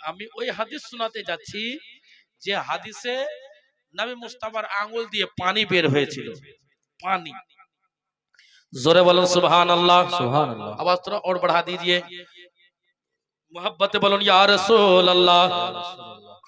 আমি ওই হাদিস শোনাতে যাচ্ছি যে হাদিসে নবী মুস্তাফার আঙ্গুল দিয়ে পানি বের হয়েছিল পানি জোরে বলুন সুবহান আল্লাহ সুবহানাল্লাহ आवाज थोड़ा और बढ़ा दीजिए मोहब्बत बोलो या रसूल अल्लाह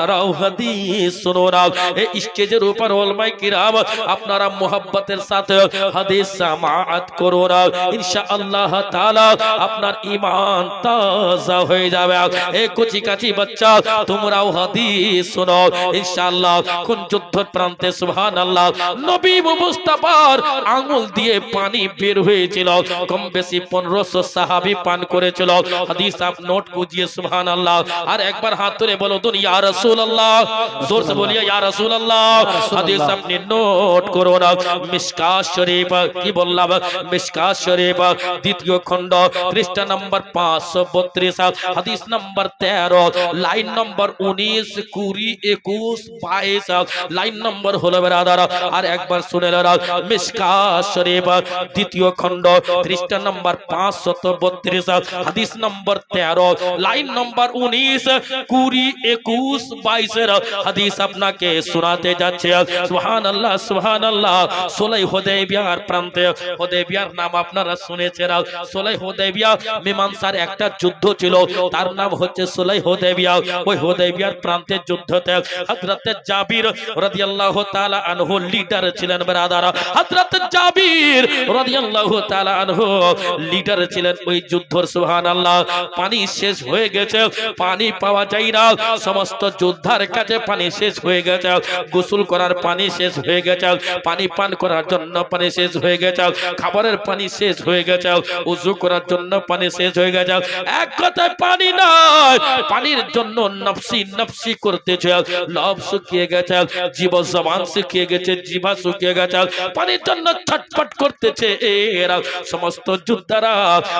আপনারাও হাদিস শুনুন এই স্টেজের উপর ওলমাই কিরাম, আপনারা মোহব্বতের সাথে হাদিস সামাত করুন ইনশাআল্লাহ তাআলা আপনার ঈমান তাজা হয়ে যাবে। এই কুচি কাচি বাচ্চা, তোমরাও হাদিস শোনো। ইনশাআল্লাহ কোন যুদ্ধ প্রান্তে, সুবহানাল্লাহ, নবী মুস্তাফার আঙ্গুল দিয়ে পানি বের হয়েছিল। কম বেশি পনেরোশো সাহাবি পান করেছিল। হাদিস আপ নোট কুজিয়ে সুবহান আল্লাহ আর একবার হাত তুলে বলো ইয়া রাসূল আল্লাহ জোর সে বলিয়ে ইয়া রাসূল আল্লাহ হাদিস আপনি নোট করো না। মিশকাত শরীফ কি বললাম? মিশকাত শরীফ দ্বিতীয় খণ্ড পৃষ্ঠা নম্বর পাঁচশো বত্রিশ হাদিস নম্বর তেরো লাইন নম্বর উনিশ কুড়ি একুশ বাইশ লাইন নম্বর হলো বেরাদার। আর একবার শুনে নেন মিশকাত শরীফ দ্বিতীয় খণ্ড পৃষ্ঠা নম্বর পাঁচশত বত্রিশ হাদিস নম্বর তেরো লাইন নম্বর উনিশ কুড়ি একুশ বাইশের হাদিস আপনাকে শোনাতে যাচ্ছে। সুহান আল্লাহ সুহান আল্লাহ সোলাই হোদেবিয়ার প্রান্তে হোদেবিয়ার নাম আপনারা শুনেছেন। সোলাই হোদেবিয়া মীমাংসার একটা যুদ্ধ ছিল। তার নাম হচ্ছে সোলাই হোদেবিয়া ওই হোদেবিয়ার প্রান্তে যুদ্ধতে হযরতে জাবির রাদিয়াল্লাহু তাআলা আনহু লিডার ছিলেন ব্রাদার। হযরত জাবির রাদিয়াল্লাহু তাআলা আনহু লিডার ছিলেন ওই যুদ্ধর। সুবহানাল্লাহ, পানি শেষ হয়ে গেছে। পানি পাওয়া যায় না। সমস্ত যোদ্ধার কাছে পানি শেষ হয়ে গেছে, গোসল করার পানি শেষ হয়ে গেছে, পানি পান করার জন্য পানি শেষ হয়ে গেছে, খাবারের পানি শেষ হয়ে গেছে, উজু করার জন্য পানি শেষ হয়ে গেছে। এক কথায় পানি নাই পানির জন্য নফসি নফসি করতেছে লব শুকিয়ে গেছে জীব জবান শুকিয়ে গেছে, জিভা শুকিয়ে গেছে, পানির জন্য ছটফট করতেছে এরা। সমস্ত যোদ্ধারা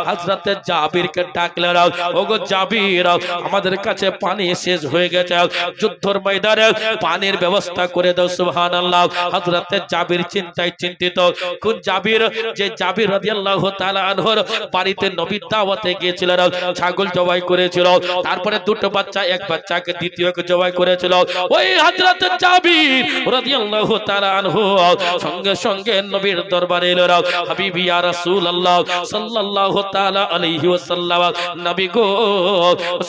হাজরাতে জাবিরকে ডাকলেন, ওগো জাবির, আমাদের কাছে পানি শেষ হয়ে গেছে যুদ্ধর ময়দানে পানির ব্যবস্থা করে দাও, সুবহানাল্লাহ। হযরতে জাবির চিন্তায় চিন্তিত। কোন জাবির? যে জাবির রাদিয়াল্লাহু তাআলা আনহর বাড়িতে নবী দাওয়াতে গিয়েছিলেন ছাগল জবাই করেছিল। তারপরে দুটো বাচ্চা, এক বাচ্চাকে দ্বিতীয়কে জবাই করেছিল। ওই হযরতে জাবির রাদিয়াল্লাহু তাআলা আনহু, সঙ্গে সঙ্গে নবীর দরবারে এলো, হাবিবি ইয়া রাসূলুল্লাহ সাল্লাল্লাহু তাআলা আলাইহি ওয়াসাল্লাম, নবী গো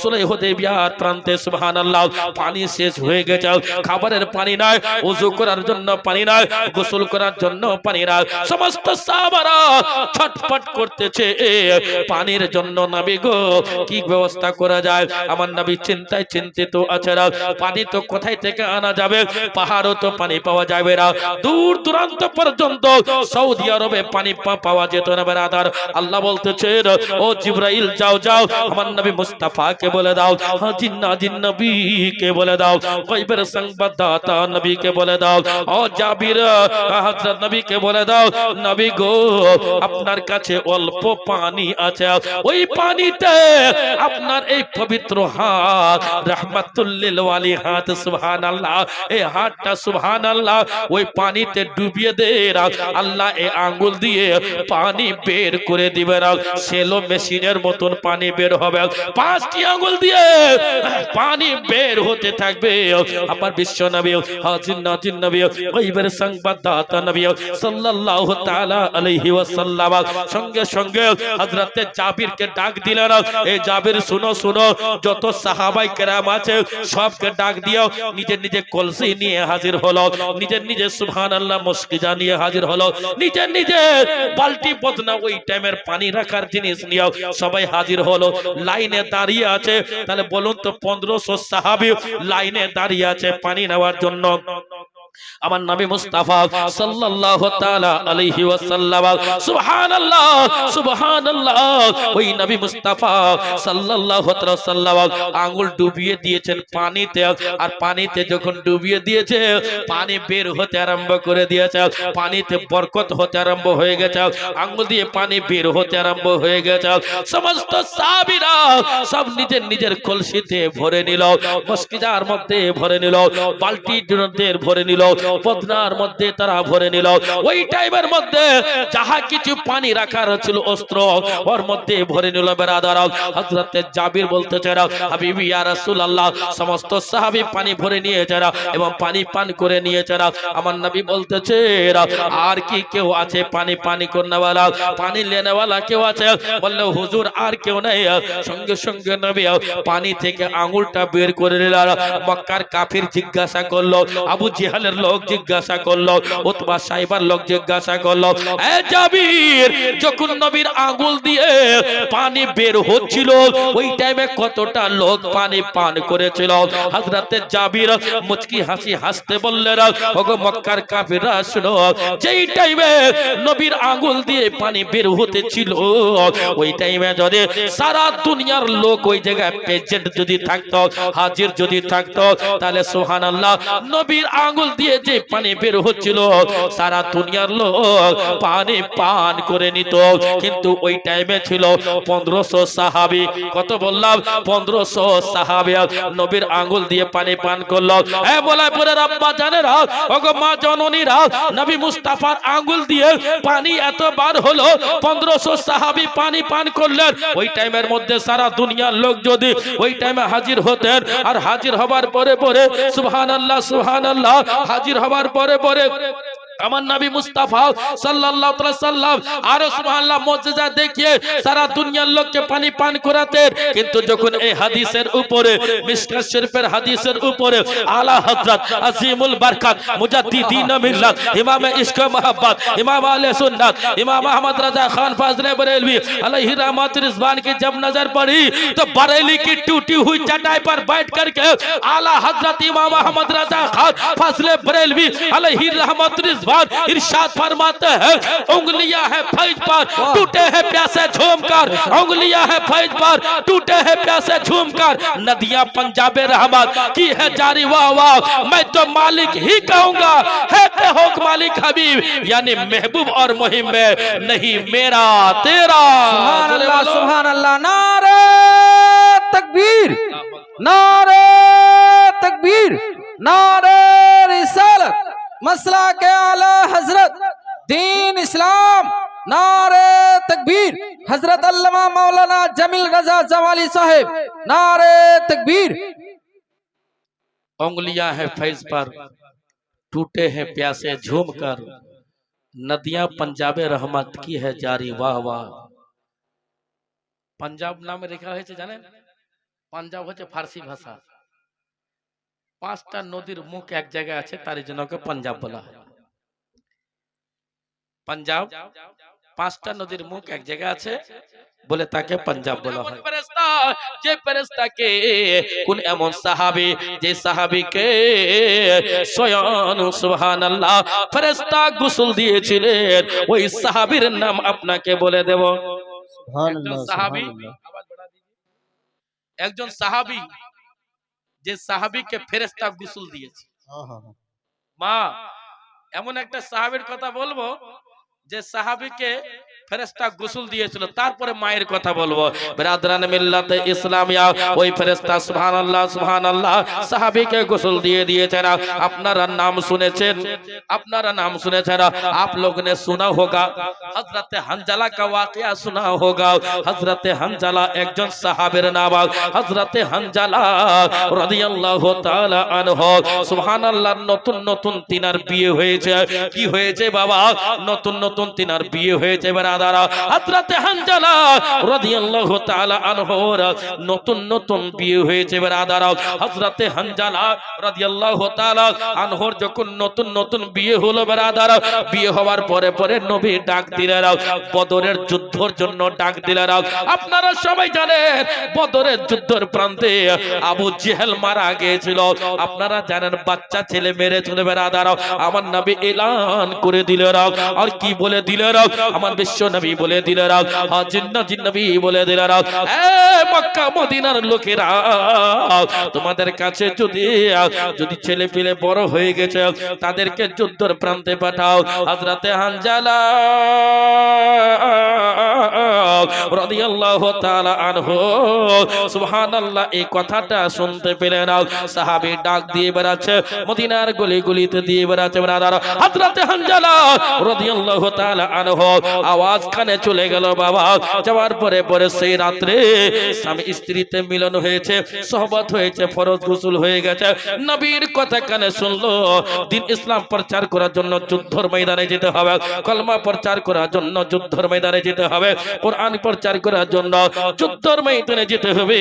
সুলাই হুদাইবিয়ার প্রান্তে, সুবহানাল্লাহ পানি শেষ হয়ে গেছে। খাবারের পানি নাই ওযু করার জন্য পানি নাই, গোসল করার জন্য পানি নাই। সমস্ত সাহাবারা ছটফট করতেছে। পানির জন্য নবী গো, কি ব্যবস্থা করা যায়? আমার নবী চিন্তায় চিন্তিত আছে না। পানি তো কোথায় থেকে আনা যাবে? পাহাড়ও তো পানি পাওয়া যাবে না। দূর দূরান্ত পর্যন্ত সৌদি আরবে পানি পাওয়া যেত না বেরাদার। আল্লাহ বলতেছে ও জিব্রাইল, যাও যাও। আমার নবী মুস্তাফাকে বলে দাও। হ্যাঁ জিন্না জিন নবীকে বলে দাও গায়বের সংবাদদাতা নবীকে বলে দাও ও জাবির হযরত নবীকে বলে দাও নবী গো আপনার কাছে অল্প পানি আছে ওই পানিতে আপনার এই পবিত্র হাত রহমাতুল্লিল ওয়ালি হাত সুবহানাল্লাহ এই হাতটা সুবহানাল্লাহ ওই পানিতে ডুবিয়ে দে আল্লাহ এই আঙ্গুল দিয়ে পানি বের করে দিবে সেলো মেশিনের মতন পানি বের হবে পাঁচটি আঙ্গুল দিয়ে পানি বের হতে থাকবে। আমার বিশ্ব নবী, হাজির নাজির নবী গায়বের সংবাদদাতা নবী সাল্লাল্লাহু তাআলা আলাইহি ওয়াসাল্লাম সঙ্গে সঙ্গে হযরতে জাবিরকে ডাক দিলেন। এই জাবির, শুনো শুনো, যত সাহাবাই কেরাম আছে সবকে ডাক দিও। নিজে নিজে কলসি নিয়ে হাজির হলো। নিজের নিজে সুবহানাল্লাহ মুস্কিজা নিয়ে হাজির হলো। নিজের নিজে বালতি বদনা ওই টাইমের পানি রাখার জিনিস নিয়ে সবাই হাজির হলো। লাইনে দাঁড়িয়ে আছে। তাহলে বলুন তো, পনেরোশো সাহাবি লাইনে দাঁড়িয়ে আছে পানি নেওয়ার জন্য। আমার নবী মুস্তাফা সাল্লাল্লাহু তাআলা আলাইহি ওয়াসাল্লাম, সুবহানাল্লাহ সুবহানাল্লাহ, ওই নবী মুস্তাফা সাল্লাল্লাহু তাআলা আঙ্গুল ডুবিয়ে দিয়েছেন পানিতে, আর পানিতে যখন ডুবিয়ে দিয়েছে, পানি বের হতে আরম্ভ করে দিয়েছে, পানিতে বরকত হতে আরম্ভ হয়ে গেছে আঙ্গুল দিয়ে পানি বের হতে আরম্ভ হয়ে গেছে, সমস্ত সাহাবীরা সব নিজের নিজের কলসিতে ভরে নিল মস্কিজার মধ্যে ভরে নিল, বালতির মধ্যে ভরে নিল পদনার মধ্যে তারা ভরে নিল। ওই টাইমের মধ্যে যাহা কিছু পানি রাখার ছিল অস্ত্র, ওর মধ্যে ভরে নিল বেরাদার। হযরতে জাবির বলতে বলতেছে হাবিবি, ইয়া রাসূলুল্লাহ। সমস্ত সাহাবী পানি ভরে নিয়েছে এবং পানি পান করে নিয়েছে আমার নবী বলতেছে আর কি কেউ আছে পানি পানি করনেওয়ালা? পানি লেনেওয়ালা কেউ আছে? বললে, হুজুর, আর কেউ নেই। সঙ্গে সঙ্গে নবী পানি থেকে আঙুলটা বের করে নিল মক্কার কাফির জিজ্ঞাসা করল, আবু জিহালের লোক জিজ্ঞাসা করল, উতবা সাইবার লোক জিজ্ঞাসা করল, এ জাবির, যখন নবীর আঙ্গুল দিয়ে পানি বের হচ্ছিল, ওই টাইমে কতটা লোক পানি পান করেছিল? হযরতে জাবির মুচকি হাসি হাসতে বললেন, ওগো মক্কার কাফিররা শুনো, যেই টাইমে নবীর আঙ্গুল দিয়ে পানি বের হতেছিল ওই টাইমে যদি সারা দুনিয়ার লোক ওই জায়গায় প্রেজেন্ট যদি থাকতো, হাজির যদি থাকতো, তাহলে সুবহানাল্লাহ, নবীর আঙ্গুল দিয়ে যে পানি বের হচ্ছিল। সারা দুনিয়ার লোক পানি পান করে নিত। কিন্তু ওই টাইমে ছিল পনেরোশো সাহাবি। কত বললাম? পনেরোশো সাহাবি। নবীর আঙ্গুল দিয়ে পানি পান করল। এ বলাই পরে রাব্বা জানেরা, ওগো মা জননীরা, নবী মুস্তাফার আঙ্গুল দিয়ে পানি এতবার হলো, পনেরোশো সাহাবি পানি পান করলেন। ওই টাইমের মধ্যে সারা দুনিয়ার লোক যদি ওই টাইমে হাজির হতেন, আর হাজির হবার পরে পরে, সুবহানাল্লাহ সুবহানাল্লাহ হাজির হবার পরে পরে আমার নবী মুস্তাফা সাল্লাল্লাহু তাআলা সাল্লাম আর সুবহানাল্লাহ মুজিজা দেখিয়ে সারা দুনিয়ার লোককে পানি পান করাতেন কিন্তু যখন এই হাদিসের উপরে মিশকাত শরীফের হাদিসের উপরে আলা হযরত আজিমুল বরকত মুজাদ্দিদিন মিল্লাত ইমাম ইশক মোহাব্বত ইমাম আহলে সুন্নাত इमाम अहमद रजा खान फाजले बरेलवी अलैहि रहमत रिजवान की जब नजर पड़ी तो बरेली की टूटी हुई चटाई पर बैठ करके आला हजरत इमाम अहमद रजा खान फाजले बरेलवी अलैहि रहमत रिजवान بعد ارشاد فرماتا ہے انگلیاں ہیں فیض پر ٹوٹے ہیں پیاسے جھوم کر انگلیاں ہیں فیض پر ٹوٹے ہیں پیاسے جھوم کر ندیاں پنجاب رحمت کی ہے جاری واہ واہ میں تو مالک ہی کہوں گا ہے کہ ہوک مالک حبیب یعنی محبوب اور مہم میں نہیں میرا تیرا۔ سبحان اللہ سبحان اللہ نعرہ تکبیر نعرہ تکبیر نعرہ رسالت۔ مسئلہ کے اعلی حضرت دین اسلام نعرے تکبیر حضرت علامہ مولانا جمیل رضا زوالی صاحب نعرے تکبیر انگلیاں ہیں فیض پر، ٹوٹے ہیں پیاسے جھوم کر۔ ندیاں پنجاب رحمت کی ہے جاری واہ واہ۔ پنجاب نام رکھا ہے چھے جانے؟ پنجاب ہو چھے فارسی بھاسا পাঁচটা নদীর মুখ এক জায়গায় আছে তার জন্য ওকে পাঞ্জাব বলা হয়। পাঞ্জাব পাঁচটা নদীর মুখ এক জায়গায় আছে বলে তাকে পাঞ্জাব বলা হয়। যে ফেরেশতাকে কোন এমন সাহাবী যে সাহাবীকে স্বয়ং সুবহানাল্লাহ ফেরেশতা গোসল দিয়েছিলেন ওই সাহাবীর নাম আপনাকে বলে দেব। একজন সাহাবী। একজন সাহাবী যে সাহাবিকে ফেরেস্তা গুসুল দিয়েছে। মা এমন একটা সাহাবির কথা বলব যে সাহাবীকে ফেরেশতা গোসল দিয়েছিল তারপরে মায়ের কথা বলবো বিরাদরান মিল্লাতে ইসলামিয়া ওই ফেরেশতা সুবহানাল্লাহ সুবহানাল্লাহ সাহাবীকে গোসল দিয়ে দিয়েছেন আপনারা নাম শুনেছেন আপনারা নাম শুনেছেন आप लोग ने सुना होगा हजरत हंजला का वाकया सुना होगा हजरत हंजला একজন সাহাবের নাম হজরত হানজালা রাদিয়াল্লাহু তাআলা আনহু সুবহানাল্লাহ নতুন নতুন তিনার বিয়ে হয়েছে কি হয়েছে বাবা নতুন নতুন নতুন তিনার বিয়ে হয়েছে বেরাদার হযরতে হানজালা রাদিয়াল্লাহু তাআলা আনহুর নতুন নতুন বিয়ে হয়েছে বেরাদার হযরতে হানজালা রাদিয়াল্লাহু তাআলা আনহুর যখন নতুন নতুন বিয়ে হলো বিয়ে হওয়ার পরে পরে নবী ডাক দিলেন, বদরের যুদ্ধের জন্য ডাক দিলেন। আপনারা সবাই জানেন, বদরের যুদ্ধের প্রান্তে আবু জেহেল মারা গিয়েছিল। আপনারা জানেন, বাচ্চা ছেলে মেরে চলে আমার নবী এলান করে দিলেন। আর কি বলে দিলেন আমার বিশ্ব নবী বলে জিন্না জিন্নবী বলে দিলে মক্কা মদিনার লোকেরা, তোমাদের কাছে যদি যদি ছেলে পেলে বড় হয়ে গেছে, তাদেরকে যুদ্ধর প্রান্তে পাঠাও হাজরাতে হানজালা রাদিয়াল্লাহু তাআলা আনহু। সুবহানাল্লাহ, এই কথাটা শুনতে পেলেন সাহাবী ডাক দিয়ে মদিনার দিয়ে ব্রাদার। রাদিয়াল্লাহু তাআলা আনহু, আওয়াজ কানে চলে গেল, বাবা। যাওয়ার পরে পরে সেই রাত্রে স্বামী স্ত্রীতে মিলন হয়েছে, সহবত হয়েছে, ফরজ গোসল হয়ে গেছে। নবীর কথা কানে শুনলো, দিন ইসলাম প্রচার করার জন্য যুদ্ধর ময়দানে যেতে হবে, কলমা প্রচার করার জন্য যুদ্ধর ময়দানে যেতে হবে। কোরআন প্রচার করার জন্য যুদ্ধর ময়দানে যেতে হবে।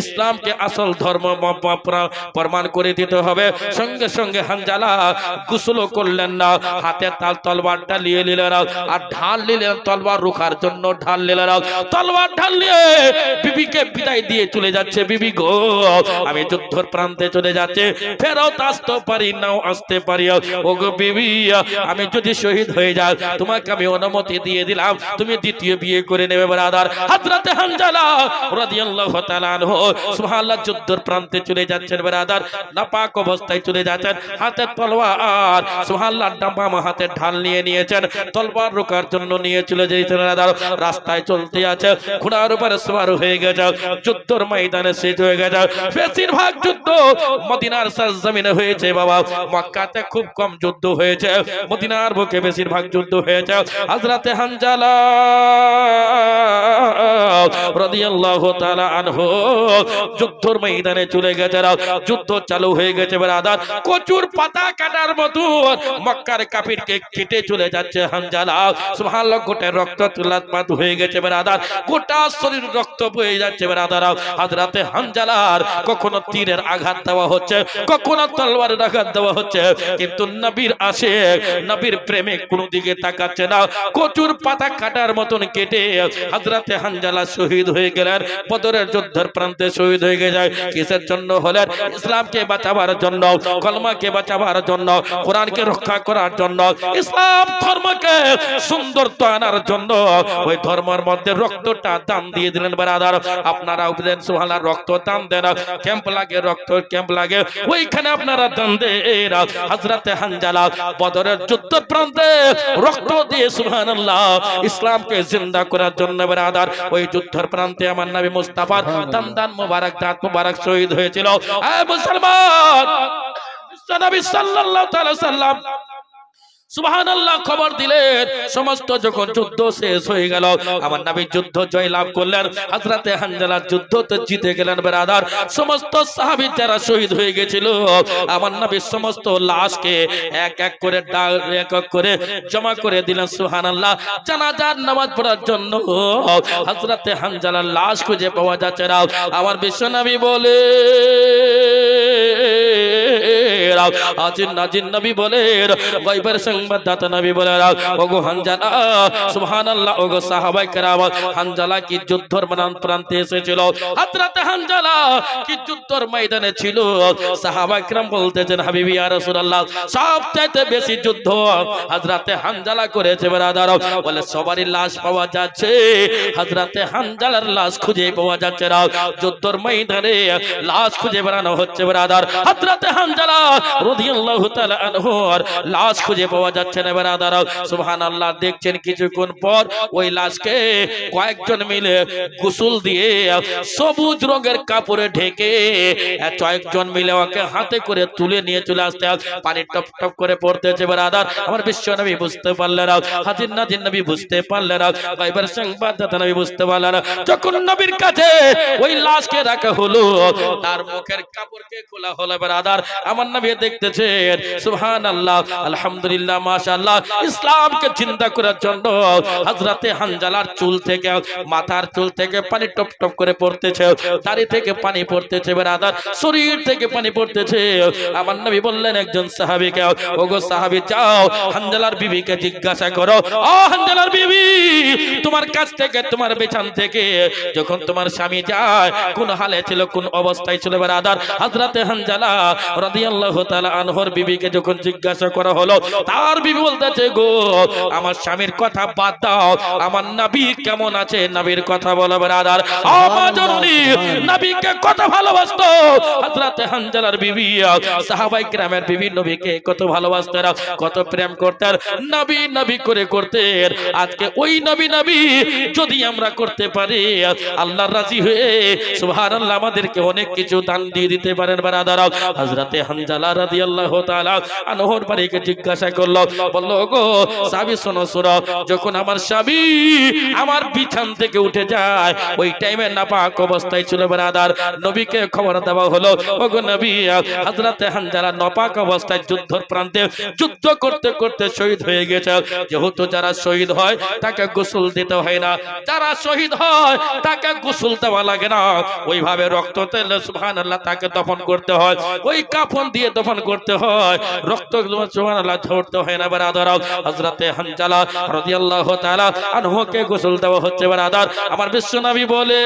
ইসলামকে আসল ধর্ম প্রমাণ করে দিতে হবে। সঙ্গে সঙ্গে হানজালা গোসল করলেন না। হাতে তাল তলবারটা নিয়ে নিলেন আর ঢাল নিলেন তলবার রুখার জন্য ঢাল নিলেন তলবার ঢাল নিয়ে বিবিকে বিদায় দিয়ে চলে যাচ্ছে। বিবি গো, আমি যুদ্ধর প্রান্তে চলে যাচ্ছে। ফেরত আসতে পারি, নাও আসতে পারি। ও গো বিবি, আমি যদি শহীদ হয়ে যাই, তোমাকে আমি অনুমতি দিয়ে দিলাম। তুমি দ্বিতীয় বিয়ে করে নেবে ব্রাদার হযরতে হানজালা রাদিয়াল্লাহু তাআলা আনহু সুবহানাল্লাহ যুদ্ধর প্রান্তে চলে যাচ্ছেন ব্রাদার নাপাক অবস্থায় চলে যাচ্ছেন। হাতে তলোয়ার, সুবহানাল্লাহ ডাম্বাম হাতে ঢাল নিয়ে নিয়েছেন। তলবার রোকার জন্য নিয়ে চলে যেতেন ব্রাদার রাস্তায় চলতে আছে। ঘোড়ার উপরে সওয়ার হয়ে গেছে। যুদ্ধর ময়দানে শেষ হয়ে গেছে। বেশিরভাগ যুদ্ধ মদিনার সরজমিনে হয়েছে বাবা। মক্কাতে খুব কম যুদ্ধ হয়েছে। মদিনার বুকে বেশিরভাগ যুদ্ধ হয়েছে। হযরতে হানজালা রাদিয়াল্লাহু তাআলা আনহু যুদ্ধর ময়দানে চলে গেছে যুদ্ধ চালু হয়ে গেছে ব্রাদার কচুর পাতা কাটার মক্কার কাফিরকে কেটে চলে যাচ্ছে সুবহানাল্লাহ, গোটা রক্ত হয়ে গেছে ব্রাদার গোটা শরীর রক্ত বয়ে যাচ্ছে ব্রাদার হযরতে হানজালার কখনো তীরের আঘাত দেওয়া হচ্ছে, কখনো তলোয়ারের আঘাত দেওয়া হচ্ছে, কিন্তু নবীর আসে নবীর প্রেমে কোনো দিকে তাকাচ্ছে না। কচুর পাতা কাটার মতন কেটে হযরতে হানজালা শহীদ হয়ে গেলেন, বদরের যুদ্ধের প্রান্তে শহীদ হয়ে যায় কিসের জন্য হলেন? ইসলামকে বাঁচাবার জন্য, কলমাকে বাঁচাবার জন্য, কোরআনকে রক্ষা করার জন্য, ইসলাম ধর্মকে সুন্দরত্ব আনার জন্য। ওই ধর্মের মধ্যে রক্তটা দান দিয়ে দিলেন বেরাদার। আপনারা দেন সুহালা রক্ত দান দেন। ক্যাম্প লাগে, রক্ত ক্যাম্প লাগে। ওইখানে আপনারা দান দেন। হযরতে হানজালা, বদরের যুদ্ধ প্রান্তে রক্ত দিয়ে, সুবহানাল্লাহ, ইসলামকে জিন্দা করার জন্য বেরাদার ওই যুদ্ধের প্রান্তে আমার নবী মুস্তাফার দান দান মুবারক, দাঁত মুবারক শহীদ হয়েছিল। মুসলমান সাল্লাল্লাহু তাআলা সাল্লাম সুবহানাল্লাহ খবর দিলেন। সমস্ত যখন যুদ্ধ শেষ হয়ে গেল, আমার নবী যুদ্ধ জয় লাভ করলেন, হযরতে হানজালা যুদ্ধতে জিতে গেলেন বেরাদার। সমস্ত সাহাবী যারা শহীদ হয়ে গেছিল, আমার নবী সমস্ত লাশকে এক এক করে এক এক করে জমা করে দিলেন, সুবহানাল্লাহ। জানাজার নামাজ পড়ার জন্য হযরতে হানজালার লাশ খুঁজে পাওয়া যাচ্ছে না। আমার বিশ্বনবী বলে আজিন নাজিন নবী বলে গায়বের সংবাদদাতা নবী বলে ওগো হানজালা, সুবহানাল্লাহ, ওগো সাহাবায়ে কেরাম, হানজালা কি যুদ্ধর মনান প্রান্তে এসেছিল? হযরত হানজালা কি যুদ্ধর ময়দানে ছিল? সাহাবায়ে কেরাম বলতেছেন, হাবিবি, ইয়া রাসূলুল্লাহ, সবচাইতে বেশি যুদ্ধ হযরতে হানজালা করেছে ব্রাদার। বলে, সবারই লাশ পাওয়া যাচ্ছে। হযরতে হানজালার লাশ খুঁজে পাওয়া যাচ্ছে না। যুদ্ধর ময়দানে লাশ খুঁজে বেড়ানো হচ্ছে ব্রাদার। হযরতে হানজালা রাদিয়াল্লাহু তাআলা আনহুর লাশ খুঁজে পাওয়া যাচ্ছে না ব্রাদার সুবহানাল্লাহ, দেখছেন কিছুক্ষণ পর ওই লাশকে কয়েকজন মিলে গোসল দিয়ে সবুজ রঙের কাপড়ে ঢেকে কয়েকজন মিলে ওকে হাতে করে তুলে নিয়ে চলে আসতে পানি টপ টপ করে পড়তেছে ব্রাদার আমার বিশ্ব নবী বুঝতে পারলেন হাজির নাজির নবী বুঝতে পারলেন গায়বের সংবাদদাতা নবী বুঝতে পারলেন যখন নবীর কাছে ওই লাশকে রাখা হলো, তার মুখের কাপড়কে খোলা হলো ব্রাদার আমার নবী দেখতেছেন সুবহান আল্লাহ আলহামদুলিল্লাহ মাশাআল্লাহ, ইসলামকে চিন্তা করার জন্য হযরতে হানজালার চুল থেকে, মাথার চুল থেকে পানি টপ টপ করে পড়তেছে, দাড়ি থেকে পানি পড়তেছে বেরাদার শরীর থেকে পানি পড়তেছে। আমার নবী বললেন একজন সাহাবীকে, ওগো সাহাবী, যাও, হানজালার বিবিকে জিজ্ঞাসা করো। ও হানজালার বিবি তোমার কাছ থেকে, তোমার বেচান থেকে। যখন তোমার স্বামী যায়, কোন হালে ছিল, কোন অবস্থায় ছিল বেরাদার হযরতে হানজালা রাদিয়াল্লাহু তাআলা আনহর বিবিকে যখন জিজ্ঞাসা করা হলো, তার বিবি বলতেছে, গো, আমার স্বামীর কথা বাদ দাও। আমার নবী কেমন আছে? নবীর কথা বলো বেরাদার আমার জননী নবীকে কত ভালোবাসতো? হযরতে হানজালার বিবি সাহাবাই গ্রামের বিবি নবীকে কত ভালোবাসতেন, কত প্রেম করতেন। নবী নবী করে করতেন। আজকে ওই নবী নবী যদি আমরা করতে পারি, আল্লাহ রাজি হয়ে সুবহানাল্লাহ আমাদেরকে অনেক কিছু দান দিয়ে দিতে পারেন বারাদারা। হযরতে হানজালা রাদিয়াল্লাহু তাআলা আনহর বাড়িকে জিজ্ঞাসা করল, বলল গো সাবি শোনো শোনো, যখন আমার স্বামী আমার বিছান থেকে উঠে যায়, ওই টাইমে নাপাক অবস্থায় ছিল বারাদার। নবীকে খবর দেওয়া হলো, ওগো নবী, হযরতে হানজালা নাপাক অবস্থায় যুদ্ধর প্রান্তে যুদ্ধ করতে করতে শহীদ হয়ে গেছে। যেহেতু যারা শহীদ হয়, তাকে গোসল দিতে হয় না। যারা শহীদ হয়, তাকে গোসল দেওয়া লাগে না। ওইভাবে রক্ত তেলে সুহান আল্লাহ তাকে দফন করতে হয়। ওই কাফন দিয়ে দফন করতে হয়। রক্ত সুহান আল্লাহ ধরতে হয় না, বারাদার। হজরতে হানজালা রদি আল্লাহ তালা আনহকে গোসল দেওয়া হচ্ছে, বারাদার। আমার বিশ্বনবী বলে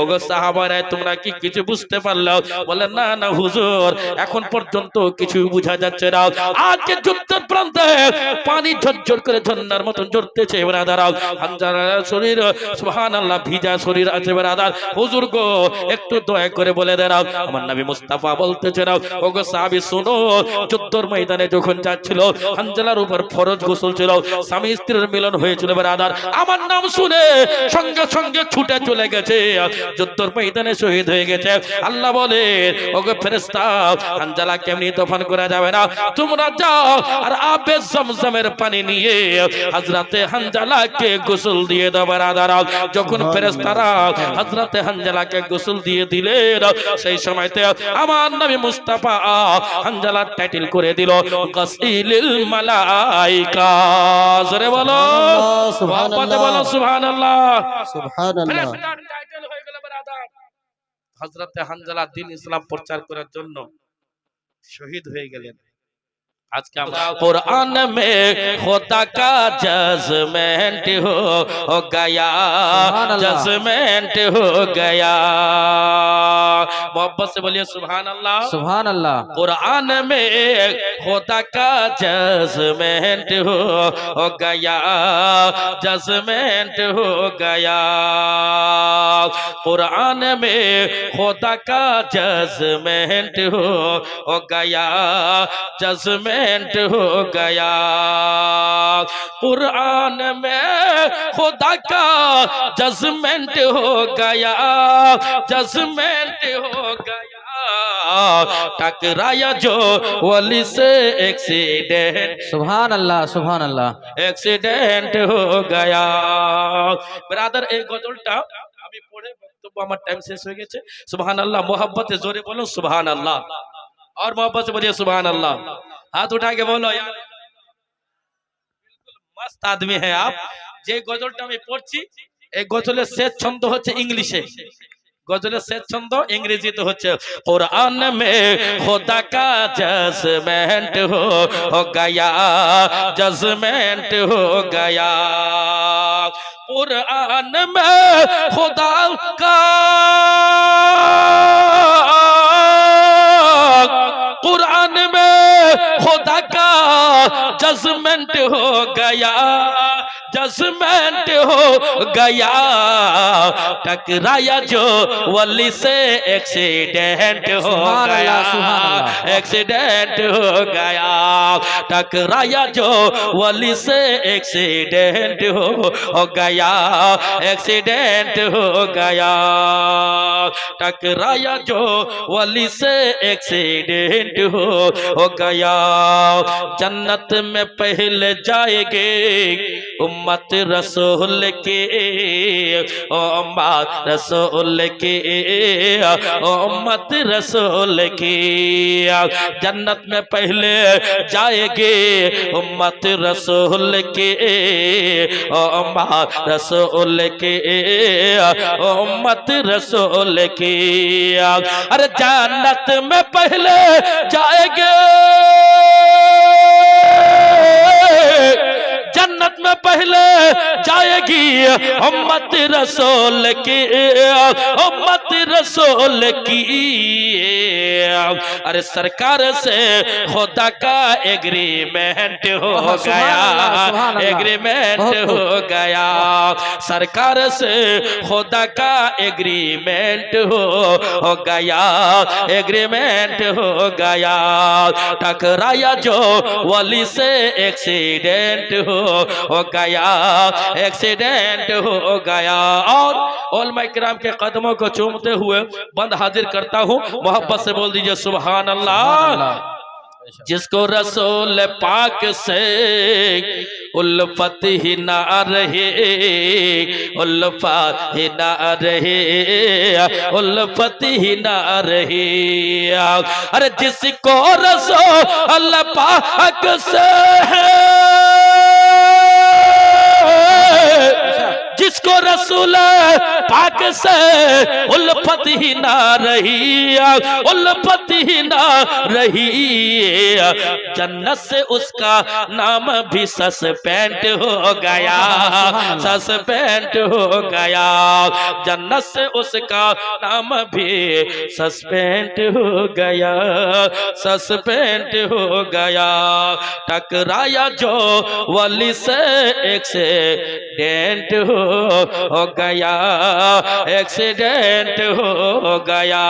ওগো সাহাবারা, তোমরা কি কিছু বুঝতে পারল বলে, না না, হুজুর, এখন পর্যন্ত কিছু বোঝা যাচ্ছে না। আজকে যুদ্ধের প্রান্তে পানি ঝরঝর করে ঝর্ণার মতন ঝরতেছে শরীর, সুবহানাল্লাহ, ভিজা শরীর আছে হুজুর গো, একটু দয়া করে বলে আমার নবী মুস্তাফা বলতেছে না ওগো সাহাবী, শোনো, যুদ্ধের ময়দানে যখন যাচ্ছিল উপর ফরজ গোসল ছিল, স্বামী স্ত্রীর মিলন হয়েছিল বেরাদার। আমার নাম শুনে সঙ্গে সঙ্গে ছুটে চলে গেছে। যুদ্ধর ময়দানে শহীদ হয়ে গেছে। আল্লাহ বলে ওগো ফেরেশতা হানজালা কেমনি দফন করা যাবে না? তোমরা যাও আর আবে জমজমের পানি নিয়ে হযরতে হানজালাকে গোসল দিয়ে দাও বারাদার। যখন ফেরেশতারা হযরতে হানজালাকে গোসল দিয়ে দিলেন সেই সময়তে আমার নবী মুস্তাফা হানজালার টাইটেল করে দিল গাসিলিল মালাইকা। জোরে বলো। সুবহানাল্লাহ, বলো সুবহানাল্লাহ। সুবহানাল্লাহ ফেরেশতার টাইটেল হয়ে গেল বারাদার হযরতে হানজালা দিন ইসলাম প্রচার করার জন্য শহীদ হয়ে গেলেন। آج قرآن میں خدا کا جزمنٹ ہو گیا جزمنٹ ہو گیا۔ محبت سے بولیے سبحان اللہ۔ سبحان اللہ۔ قرآن میں خدا کا جزمنٹ ہو گیا جزمنٹ ہو گیا۔ قرآن میں خدا کا جزمنٹ ہو گیا جزمنٹ سائلنٹ ہو گیا قرآن میں خدا کا جزمنٹ ہو گیا جزمنٹ ہو گیا ٹکرایا جو ولی سے ایکسیڈنٹ سبحان اللہ سبحان اللہ ایکسیڈنٹ ہو گیا برادر ایک گزلٹا আমি পড়ে سے سوئے گئے چھے سبحان اللہ محبت মোহাব্বতে بولو سبحان اللہ और मोहब्बत से बोलिए सुबहान अल्लाह हाथ उठा के बोलो यार बिल्कुल मस्त आदमी है आप যে গজলটা আমি পড়ছি এই গজলের শেষ ছন্দ হচ্ছে ইংলিশে গজলের শেষ ছন্দ ইংরেজিতে হচ্ছে কোরআন মে খোদা কা জজমেন্ট হো हो गया जजमेंट हो गया कुरान में खुदा खुदा का जजमेंट हो गया جزمنٹ ہو گیا ٹکرایا جو ولی سے ایکسیڈنٹ ہو گیا ایکسیڈنٹ ہو گیا ٹکرایا جو ولی سے ایکسیڈنٹ ہو گیا ایکسیڈنٹ ہو گیا ٹکرایا جو ولی سے ایکسیڈنٹ ہو گیا۔ جنت میں پہلے جائے گے امت رسول کی امت رسول کی امت رسول کی۔ جنت میں پہلے جائے گی امت رسول کی امت رسول کی امت رسول کی۔ ارے جنت میں پہلے جائے گے میں پہلے جائے گی۔ امت رسول کی امت رسول کی۔ ارے سرکار سے خدا کا اگریمنٹ ہو گیا۔ اگریمنٹ ہو گیا۔ سرکار سے خدا کا اگریمنٹ ہو گیا۔ اگریمنٹ ہو گیا۔ ٹکرایا جو ولی سے ایکسیڈنٹ ہو ہو گیا ایکسیڈنٹ ہو گیا۔ اور علماء اکرام کے قدموں کو چومتے ہوئے بند حاضر کرتا ہوں۔ محبت سے بول دیجیے سبحان اللہ جس کو رسول پاک سے الفت ہی نہ رہے الفت ہی نہ رہے الفت ہی نہ رہے۔ جس کو رسول اللہ پاک سے ہے रसूल पाक से जिसको रसूल पाक से उल्फत ही ना रही उल्फत مدینہ رہی جنت سے اس کا نام بھی سسپینٹ ہو گیا۔ سسپینٹ ہو گیا۔ جنت سے اس کا نام بھی سسپینٹ ہو گیا۔ سسپینٹ ہو گیا۔ ٹکرایا جو ولی سے ایکسیڈینٹ ہو گیا۔ ایکسیڈینٹ ہو گیا۔